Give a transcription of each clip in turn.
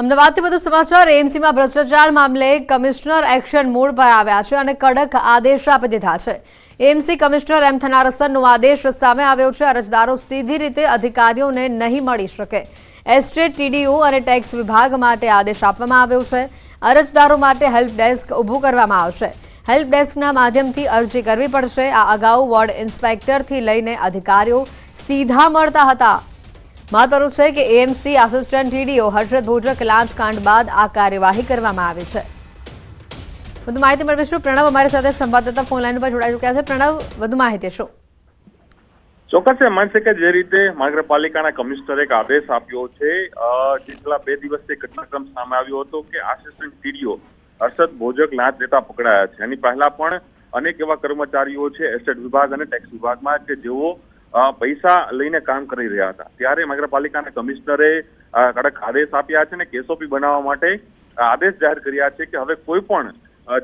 અમદાવાદથી વધુ સમાચાર એમસીમાં ભ્રષ્ટાચાર મામલે કમિશનર એક્શન મોડ પર આવ્યા છે અને કડક આદેશ આપી દીધા છે. એમસી કમિશનર એમ થનારસનનો આદેશ સામે આવ્યો છે. અરજદારો સીધી રીતે અધિકારીઓને નહીં મળી શકે. એસ્ટેટ, ટીડીઓ અને ટેક્સ વિભાગ માટે આદેશ આપવામાં આવ્યો છે. અરજદારો માટે હેલ્પ ડેસ્ક ઊભું કરવામાં આવશે. હેલ્પ ડેસ્કના માધ્યમથી અરજી કરવી પડશે. આ અગાઉ વોર્ડ ઇન્સ્પેક્ટરથી લઈને અધિકારીઓ સીધા મળતા હતા. મહત્વનું છે કે AMC assistant TDO Harshad Bhojak લાંચ કાંડ બાદ આ કાર્યવાહી કરવામાં આવી છે. વધુ માહિતી મેળવીશું પ્રણવ અમારી સાથે સંવાદદાતા ફોન લાઈન પર જોડાઈ ચુક્યા છે. પ્રણવ, વધુ માહિતી શું? ચોક્કસ એ છે કે જે રીતે મહાનગરપાલિકાના કમિશનરે એક આદેશ આપ્યો છે છેલ્લા બે દિવસથી ઘટનાક્રમ સામે આવ્યો હતો કે આસિસ્ટન્ટ ટીડીઓ હર્ષદ ભોજક લાંચ લેતા પકડાયા છે. એની પહેલા પણ અનેક એવા કર્મચારીઓ છે એસ્ટેટ વિભાગ અને ટેક્સ વિભાગમાં, કે જેઓ પૈસા લઈને કામ કરી રહ્યા હતા. ત્યારે નગરપાલિકાના કમિશનરે કડક આદેશ આપ્યા છે અને કેસોપી બનાવવા માટે આદેશ જાહેર કર્યા છે કે હવે કોઈ પણ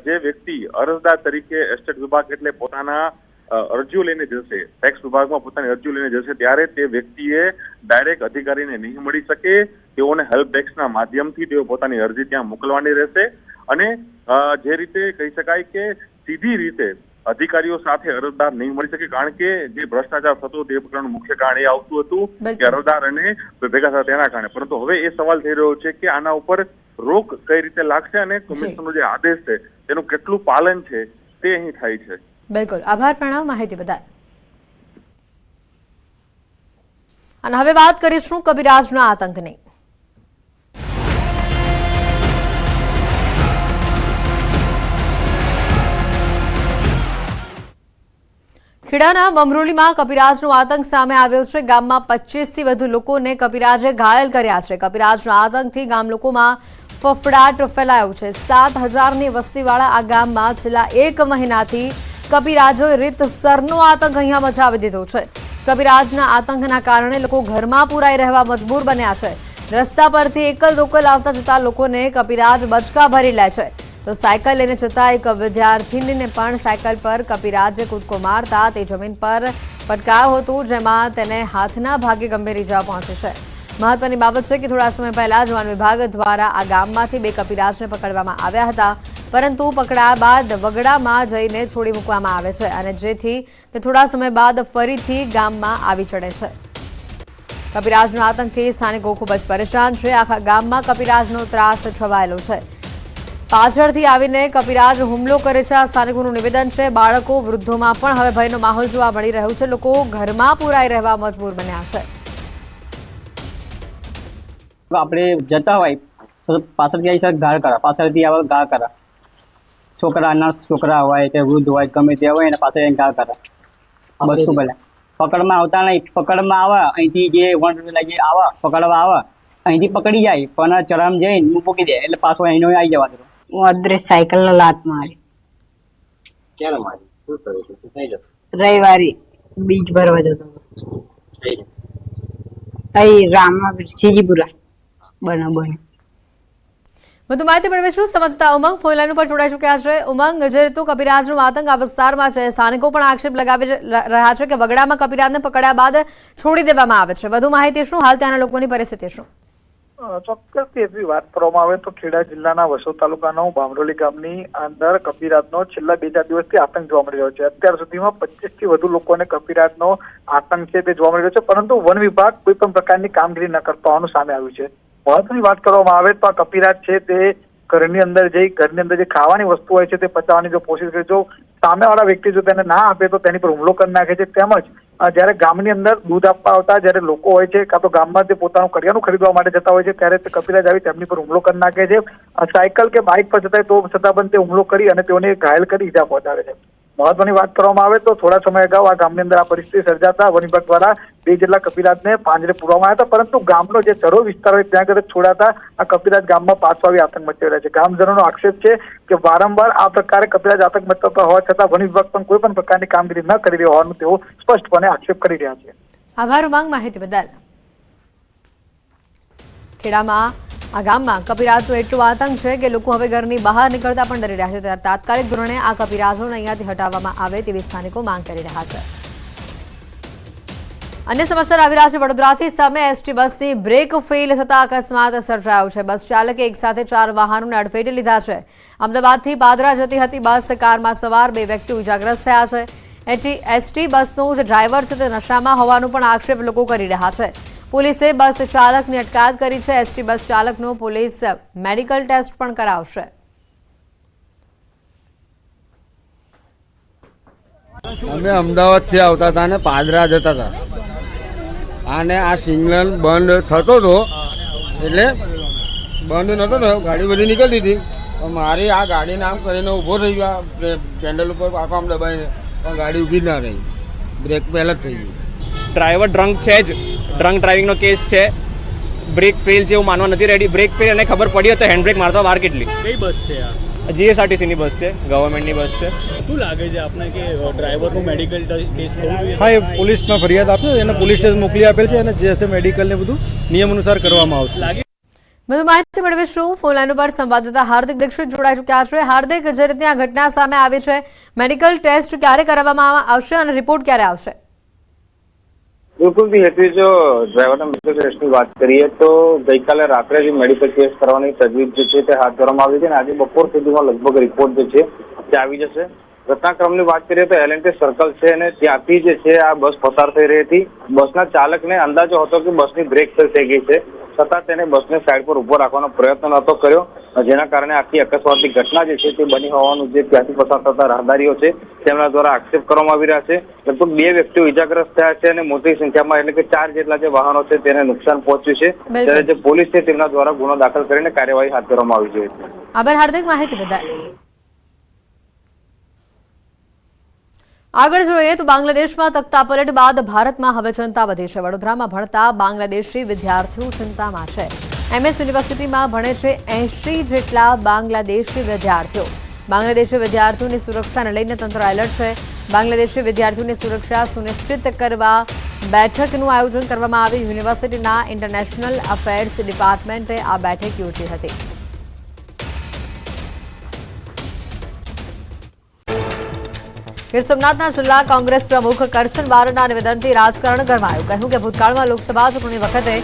જે વ્યક્તિ અરજદાર તરીકે એસ્ટેટ વિભાગ એટલે પોતાના અરજીઓ લઈને જશે, ટેક્સ વિભાગમાં પોતાની અરજીઓ લઈને જશે, ત્યારે તે વ્યક્તિએ ડાયરેક્ટ અધિકારીને નહીં મળી શકે, તેઓને હેલ્પ ડેસ્કના માધ્યમથી તેઓ પોતાની અરજી ત્યાં મોકલવાની રહેશે. અને જે રીતે કહી શકાય કે સીધી રીતે અધિકારીઓ સાથે અરજદાર નહીં મળી શકે કારણ કે જે ભ્રષ્ટાચાર થતો તે પ્રકારનું મુખ્ય કારણ એ આવતું હતું કે અરજદાર અને ભેગા થતા તેના કારણે. પરંતુ હવે એ સવાલ થઈ રહ્યો છે કે આના ઉપર રોક કઈ રીતે લાગશે અને કમિશનનો જે આદેશ છે તેનું કેટલું પાલન છે તે અહીં થાય છે. બિલકુલ. આભાર પ્રણવ માહિતી બદલ. અને હવે વાત કરીશું કબીરાજના આતંકની. ખેડાના બમરોલીમાં કપિરાજનો આતંક સામે આવ્યો છે. ગામમાં પચીસથી વધુ લોકોને કપિરાજે ઘાયલ કર્યા છે. કપિરાજના આતંકથી ગામ લોકોમાં ફફડાટ ફેલાયો છે. સાત હજારની વસ્તીવાળા આ ગામમાં છેલ્લા એક મહિનાથી કપિરાજોએ રીતસરનો આતંક અહીંયા મચાવી દીધો છે. કપિરાજના આતંકના કારણે લોકો ઘરમાં પુરાઈ રહેવા મજબૂર બન્યા છે. રસ્તા પરથી એકલ દોકલ આવતા જતા લોકોને કપિરાજ બચકા ભરી લે છે. તો સાયકલ લઈને જતા એક વિદ્યાર્થીનીને પણ સાયકલ પર કપિરાજે કૂદકો મારતા તે જમીન પર પટકાયો હતો, જેમાં તેને હાથના ભાગે ગંભીર ઇજા પહોંચી છે. મહત્વની બાબત છે કે થોડા સમય પહેલા જ વન વિભાગ દ્વારા આ ગામમાંથી બે કપિરાજને પકડવામાં આવ્યા હતા, પરંતુ પકડાયા બાદ વગડામાં જઈને છોડી મૂકવામાં આવે છે અને જેથી તે થોડા સમય બાદ ફરીથી ગામમાં આવી ચડે છે. કપિરાજના આતંકથી સ્થાનિકો ખૂબ જ પરેશાન છે. આખા ગામમાં કપિરાજનો ત્રાસ છવાયેલો છે. પાછળથી આવીને કપિરાજ હુમલો કરે છે. આ સ્થાનિકોનું નિવેદન છે. બાળકો વૃદ્ધોમાં પણ હવે ભયનો માહોલ જોવા મળી રહ્યો છે. લોકો ઘરમાં પુરાઈ રહેવા મજબૂર બન્યા છે. આપણે જતા હોય તો પાછળથી આવી શકે ગાળ કરા. પાછળથી આવે ગાળ કરા. છોકરા નાના છોકરા હોય કે વૃદ્ધ હોય ગમે તે હોય એને પાછળ ગાળ કરા. બસ શું પકડમાં આવતા નહીં. પકડમાં આવે. અહીંથી જે વન લાગી આવે. પકડવા આવે. અહીંથી પકડી જાય. પણ ચરામ જઈને મૂકી દે. એટલે પાછો અહીંનો આવી જવા દો. હું અદ્રેશ સાયકલ લાત મારી. ક્યારે મારી? શું થયું શું થઈ જતું રવિવારે બીજ ભરવા જતો અહીં રામા સીજીપુરા બનો બનો વધુ માહિતી મેળવીશું સમજતા ઉમંગ. ફોન લાઈન ઉપર જોડાઈ ચૂક્યા છે. ઉમંગ જે રીતું કપિરાજનું આતંક આ વિસ્તારમાં છે સ્થાનિકો પણ આક્ષેપ લગાવી રહ્યા છે કે વગડામાં કપિરાજને પકડ્યા બાદ છોડી દેવામાં આવે છે. વધુ માહિતી શું? હાલ ત્યાંના લોકોની પરિસ્થિતિ શું? ચોક્કસથી એવી વાત કરવામાં આવે તો ખેડા જિલ્લાના વસોદ તાલુકાનો બામરોલી ગામની અંદર કપિરાતનો છેલ્લા બે ચાર દિવસથી આતંક જોવા મળી રહ્યો છે. અત્યાર સુધીમાં પચીસથી વધુ લોકોને કપિરાતનો આતંક છે તે જોવા મળી રહ્યો છે, પરંતુ વન વિભાગ કોઈ પણ પ્રકારની કામગીરી ન કરતો હોવાનું સામે આવ્યું છે. મહત્વની વાત કરવામાં આવે તો આ કપિરાત છે તે ઘરની અંદર જઈ ઘરની અંદર જે ખાવાની વસ્તુ હોય છે તે પચાવવાની જો કોશિશ કરે જો સામેવાળા વ્યક્તિ જો તેને ના આપે તો તેની પર હુમલો કરી નાખે છે, તેમજ જ્યારે ગામની અંદર દૂધ આપવા આવતા, જ્યારે લોકો હોય છે, કાં તો ગામમાં જે પોતાનું કરિયાનું ખરીદવા માટે જતા હોય છે, ત્યારે તે કપિરાજ આવી તેમની પર હુમલો કરી નાખે છે. સાયકલ કે બાઇક પર જતા તો છતાં પણ તે હુમલો કરી અને તેઓને ઘાયલ કરી ઈજા પહોંચાડે છે. મહત્વની વાત કરવામાં આવે તો થોડા સમય અગાઉ આ ગામની અંદર આ પરિસ્થિતિ સર્જાતા વન વિભાગ દ્વારા બે જેટલા કપિરાજને પાંજરે પૂરવામાં આવ્યા હતા, પરંતુ ગામનો જે ચરો વિસ્તાર હોય ત્યાં આગળ છોડાતા આ કપિરાજ ગામમાં પાછો આવી આતંક મચી રહ્યા છે. ગામજનોનો આક્ષેપ છે કે વારંવાર આ પ્રકારે કપિરાજ આતંક મચાવતા હોવા છતાં વન વિભાગ પણ કોઈ પણ પ્રકારની કામગીરી ન કરી રહ્યો હોવાનું તેઓ સ્પષ્ટપણે આક્ષેપ કરી રહ્યા છે. આભાર માહિતી બદલ. ખેડામાં આ ગામમાં કપિરાજનો એટલો આતંક છે કે લોકો હવે ઘરની બહાર નીકળતા પણ ડરી રહ્યા છે. ત્યારે તાત્કાલિક ધોરણે આ કપિરાજોને અહીંયાથી હટાવવામાં આવે તેવી સ્થાનિકો માંગ કરી રહ્યા છે. અન્ય સમાચાર આવી રહ્યા છે. વડોદરાથી સામે એસટી બસની બ્રેક ફેલ થતા અકસ્માત સર્જાયો છે. બસ ચાલકે એકસાથે ચાર વાહનોને અડફેટે લીધા છે. અમદાવાદથી પાદરા જતી હતી બસ કારમાં સવાર બે વ્યક્તિઓ ઇજાગ્રસ્ત થયા છે. એટી એસટી બસનો જે ડ્રાઈવર છે તે નશામાં હોવાનો પણ આક્ષેપ લોકો કરી રહ્યા છે. પોલીસે બસ ચાલકની અટકાયત કરી છે. એસટી બસ ચાલકનો પોલીસ મેડિકલ ટેસ્ટ પણ કરાવશે. અમે અમદાવાદથી આવતા હતા અને પાદરા જતા હતા. અને આ સિગ્નલ બંધ થતો હતો. એટલે બંધ નતો થયો. ગાડી બધી નીકળતી હતી. મારી આ ગાડી આમ કરીને ઊભો થઈ ગયો. પેન્ડલ ઉપર આખો આમ દબાઈને. પણ ગાડી ઊભી ના રહી. બ્રેક પહેલાં જ થઈ ગઈ. ડ્રાઈવર ડ્રંક છે જ. ડ્રંક ડ્રાઇવિંગનો કેસ છે. બ્રેક ફેલ છે એવું માનવા નથી રેડી બ્રેક ફેલ અને ખબર પડી હોય તો હેન્ડબ્રેક મારતા વાર કેટલી? કઈ બસ છે આ? જીએસઆરટીસીની બસ છે. ગવર્મેન્ટની બસ છે. શું લાગે છે આપને કે ડ્રાઈવરનું મેડિકલ કેસ હા એ પોલીસમાં ફરિયાદ આપ્યો એને પોલીસ સ્ટેશન મોકલી આપેલ છે અને જે હશે મેડિકલને બધું નિયમ અનુસાર કરવામાં આવશે. વધુ માહિતી મેળવીશું. ફોન લાઈન ઉપર સંવાદદાતા હાર્દિક દીક્ષિત જોડાઈ ચૂક્યા છે. હાર્દિક જે રીતે આ ઘટના સામે આવી છે મેડિકલ ટેસ્ટ ક્યારે કરવામાં આવશે અને રિપોર્ટ ક્યારે આવશે? બિલકુલ હેતુ જો ડ્રાઈવરના મેડિકલ ટેસ્ટની વાત કરીએ તો ગઈકાલે રાત્રે જે મેડિકલ ટેસ્ટ કરવાની તજવીજ જે છે તે હાથ ધરવામાં આવી હતી અને આજે બપોર સુધીમાં લગભગ રિપોર્ટ જે છે તે આવી જશે. ઘટનાક્રમની વાત કરીએ તો એલએનટી સર્કલ છે અને ત્યાંથી જે છે આ બસ પસાર થઈ રહી હતી. બસના ચાલકને અંદાજો હતો કે બસની બ્રેક ફેલ થઈ ગઈ છે. છતાં તેને બસને સાઈડ પર ઊભો રાખવાનો પ્રયત્ન નહોતો કર્યો. જેના કારણે આખી અકસ્માતની ઘટના જે છે તે બની હોવાનું જે ત્યાંથી પસાર થતા રાહદારીઓ છે તેમના દ્વારા આક્ષેપ કરવામાં આવી રહ્યા છે. લગભગ બે વ્યક્તિઓ ઇજાગ્રસ્ત થયા છે અને મોટી સંખ્યામાં એટલે કે ચાર જેટલા જે વાહનો છે તેને નુકસાન પહોંચ્યું છે. ત્યારે જે પોલીસ છે તેમના દ્વારા ગુનો દાખલ કરીને કાર્યવાહી હાથ ધરવામાં આવી છે. આભાર હાર્દિક માહિતી બદલ. આગળ જોઈએ તો બાંગ્લાદેશમાં તખ્તા પલટ બાદ ભારતમાં હવે ચિંતા વધી છે. વડોદરામાં ભણતા બાંગ્લાદેશી વિદ્યાર્થીઓ ચિંતામાં છે. એમએસ યુનિવર્સિટીમાં ભણે છે એંશી જેટલા બાંગ્લાદેશી વિદ્યાર્થીઓ. બાંગ્લાદેશી વિદ્યાર્થીઓની સુરક્ષાને લઈને તંત્ર એલર્ટ છે. બાંગ્લાદેશી વિદ્યાર્થીઓની સુરક્ષા સુનિશ્ચિત કરવા બેઠકનું આયોજન કરવામાં આવ્યું. યુનિવર્સિટીના ઇન્ટરનેશનલ અફેર્સ ડિપાર્ટમેન્ટે આ બેઠક યોજી હતી. ગીર સોમનાથના જિલ્લા કોંગ્રેસ પ્રમુખ કરશન બારડના નિવેદનથી રાજકારણ ગરમાયું. કહ્યું કે ભૂતકાળમાં લોકસભા ચૂંટણી વખતે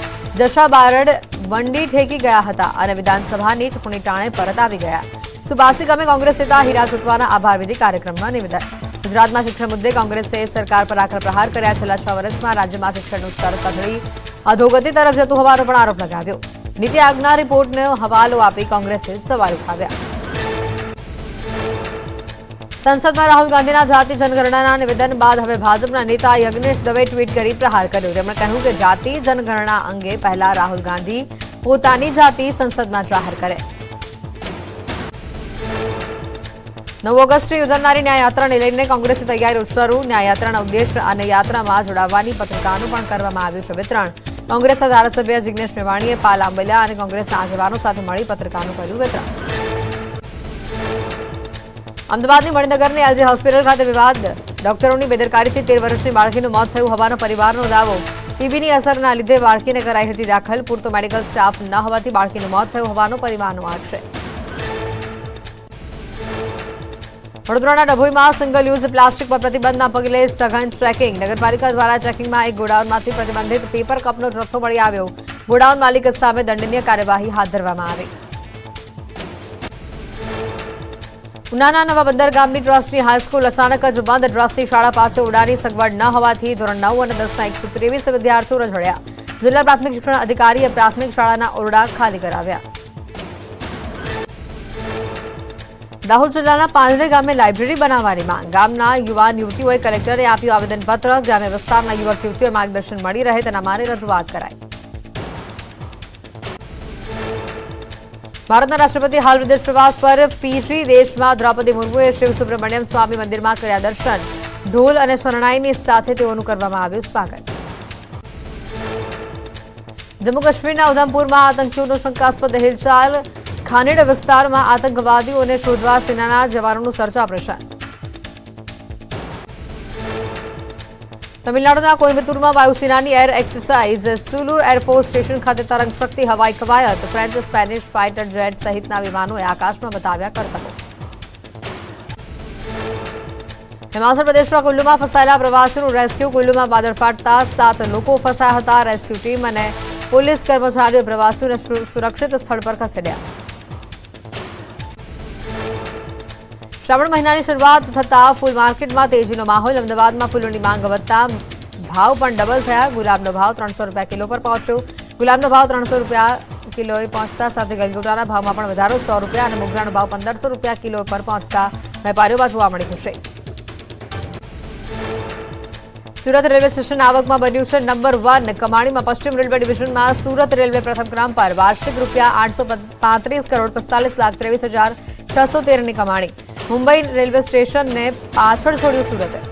જશા બારડ વંડી ઠેકી ગયા હતા અને વિધાનસભાની ચૂંટણી ટાણે પરત આવી ગયા. ગામે કોંગ્રેસ નેતા હીરા ચૂંટવાના આભાર વિધિ કાર્યક્રમમાં નિવેદન. ગુજરાતમાં શિક્ષણ મુદ્દે કોંગ્રેસે સરકાર પર આકરા પ્રહાર કર્યા. છેલ્લા છ વર્ષમાં રાજ્યમાં શિક્ષણનું સ્તર કથળી અધોગતિ તરફ જતું હોવાનો પણ આરોપ લગાવ્યો. નીતિ આયોગના રિપોર્ટનો હવાલો આપી કોંગ્રેસે સવાલ ઉઠાવ્યા. સંસદમાં રાહુલ ગાંધીના જાતિ જનગણનાના નિવેદન બાદ હવે ભાજપના નેતા યજ્ઞેશ દવે ટ્વીટ કરી પ્રહાર કર્યો. તેમણે કહ્યું કે જાતિ જનગણના અંગે પહેલા રાહુલ ગાંધી પોતાની જાતિ સંસદમાં જાહેર કરે. નવ ઓગસ્ટે યોજાનારી ન્યાયયાત્રાને લઈને કોંગ્રેસે તૈયારીઓ શરૂ. ન્યાયયાત્રાના ઉદ્દેશ અને યાત્રામાં જોડાવાની પત્રિકાનું પણ કરવામાં આવ્યું છે વિતરણ. કોંગ્રેસના ધારાસભ્ય જિગ્નેશ મેવાણીએ પાલ આંબલિયા અને કોંગ્રેસના આગેવાનો સાથે મળી પત્રિકાનું કર્યું વિતરણ. અમદાવાદની મણિનગરની એલજી હોસ્પિટલ ખાતે વિવાદ. ડોક્ટરોની બેદરકારીથી તેર વર્ષની બાળકીનું મોત થયું હોવાનો પરિવારનો દાવો. ટીબીની અસરના લીધે બાળકીને કરાઈ હતી દાખલ. પૂરતો મેડિકલ સ્ટાફ ન હોવાથી બાળકીનું મોત થયું હોવાનો પરિવારનો આક્ષેપ. વડોદરાના ડભોઈમાં સિંગલ યુઝ પ્લાસ્ટિક પર પ્રતિબંધના પગલે સઘન ચેકિંગ. નગરપાલિકા દ્વારા ચેકિંગમાં એક ગોડાઉનમાંથી પ્રતિબંધિત પેપર કપનો જથ્થો મળી આવ્યો. ગોડાઉન માલિક સામે દંડનીય કાર્યવાહી હાથ ધરવામાં આવી. ઉનાના નવા બંદર ગામની ટ્રસ્ટની હાઈસ્કૂલ અચાનક જ બંધ. ટ્રસ્ટની શાળા પાસે ઉડાની સગવડ ન હોવાથી ધોરણ નવ અને દસના એકસો ત્રેવીસ વિદ્યાર્થીઓ રજડ્યા જિલ્લા પ્રાથમિક શિક્ષણ અધિકારીએ પ્રાથમિક શાળાના ઓરડા ખાલી કરાવ્યા. દાહોદ જિલ્લાના પાંજરે ગામે લાઇબ્રેરી બનાવવાની માંગ. ગામના યુવાન યુવતીઓએ કલેક્ટરે આપ્યું આવેદનપત્ર. ગ્રામ્ય વિસ્તારના યુવક યુવતીઓએ માર્ગદર્શન મળી રહે તેના માને રજૂઆત કરાઈ. ભારતના રાષ્ટ્રપતિ હાલ વિદેશ પ્રવાસ પર ફીજી દેશમાં દ્રૌપદી મુર્મુએ શિવ સુબ્રમણ્યમ સ્વામી મંદિરમાં કર્યા દર્શન. ઢોલ અને શરણાઈની સાથે તેઓનું કરવામાં આવ્યું સ્વાગત. જમ્મુ કાશ્મીરના ઉધમપુરમાં આતંકીઓનો શંકાસ્પદ હિલચાલ. ખાનેડ વિસ્તારમાં આતંકવાદીઓને શોધવા સેનાના જવાનોનું સર્ચ ઓપરેશન તમિલનાડુના કોઇમ્બતુરમાં વાયુસેનાની air exercise Sulur air force station ખાતે તરંગ હવાઈ કવાયત ફ્રેન્ચ, સ્પેનિશ ફાઇટર જેટ સહિતના વિમાનોએ આકાશમાં બતાવ્યા કરતબો. હિમાચલ પ્રદેશમાં કુલ્લુમાં ફસાયેલા પ્રવાસીઓનું રેસ્ક્યુ, કુલ્લુમાં વાદળ ફાટતા સાત લોકો ફસાયા હતા. રેસ્ક્યુ ટીમ અને પોલીસ કર્મચારીઓ પ્રવાસીઓને સુરક્ષિત સ્થળ પર ખસેડ્યા. શ્રાવણ મહિનાની શરૂઆત થતાં ફૂલ માર્કેટમાં તેજીનો માહોલ. અમદાવાદમાં ફૂલોની માંગ વધતા ભાવ પણ ડબલ થયા. ગુલાબનો ભાવ ત્રણસો રૂપિયા કિલો પર પહોંચ્યો. ગુલાબનો ભાવ ત્રણસો રૂપિયા કિલોએ પહોંચતા સાથે ગલગોટાના ભાવમાં પણ વધારો સો રૂપિયા અને મોગરાનો ભાવ પંદરસો રૂપિયા કિલો પર પહોંચતા વેપારીઓમાં જોવા મળી ખુશી. સુરત રેલવે સ્ટેશન આવકમાં બન્યું છે નંબર વન. કમાણીમાં પશ્ચિમ રેલવે ડિવિઝનમાં સુરત રેલવે પ્રથમ ક્રમ પર. વાર્ષિક રૂપિયા આઠસો પાંત્રીસ કરોડ પિસ્તાલીસ લાખ ત્રેવીસ હજાર છસો તેરની કમાણી. મુંબઈ રેલવે સ્ટેશનને પાછળ છોડ્યું સુરતે.